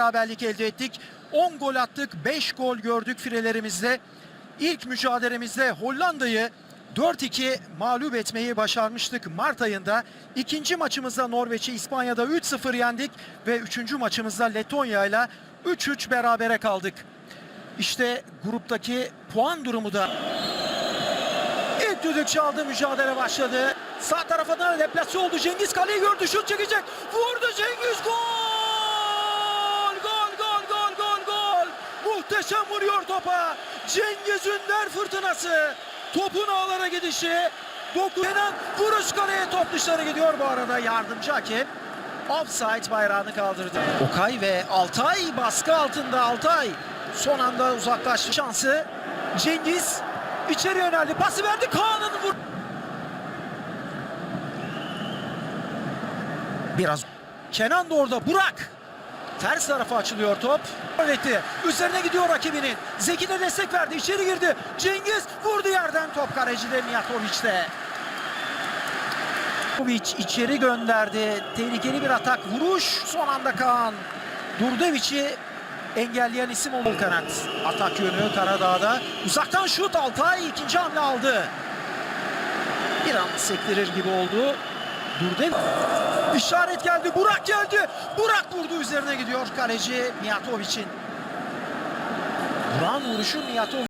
beraberlik elde ettik. 10 gol attık, 5 gol gördük firelerimizde. İlk mücadelemizde Hollanda'yı 4-2 mağlup etmeyi başarmıştık Mart ayında. İkinci maçımızda Norveç'i İspanya'da 3-0 yendik ve üçüncü maçımızda Letonya ile 3-3 berabere kaldık. İşte gruptaki puan durumu da İlk düdük çaldı mücadele başladı. Sağ tarafa da deplase oldu. Cengiz kaleyi gördü. Şut çekecek. Vurdu Cengiz. Gol! Muhteşem vuruyor topa. Cengiz Ünder fırtınası. Topun ağlara gidişi. Dokunan vuruş kaleye top dışarı gidiyor bu arada yardımcı hakem. Offside bayrağını kaldırdı. Okay ve Altay baskı altında Altay. Son anda uzaklaştı şansı. Cengiz içeri yöneldi. Pası verdi. Kaan'ın vur. Biraz Kenan da orada. Burak. Ters tarafa açılıyor top. Öğretti. Üzerine gidiyor rakibinin. Zeki de destek verdi. İçeri girdi. Cengiz vurdu yerden. Top kalecide Mijatovic'te. Mijakovic içeri gönderdi. Tehlikeli bir atak. Vuruş. Son anda Kaan. Durdevic'i engelleyen isim oldu kanat. Atak yönü Karadağ'da. Uzaktan şut Altay ikinci hamle aldı. Bir an sektirir gibi oldu. Durdev. İşaret geldi. Burak geldi. Burak vurdu üzerine gidiyor kaleci Mijatovic'in. Burak'ın vuruşu Mijatovic.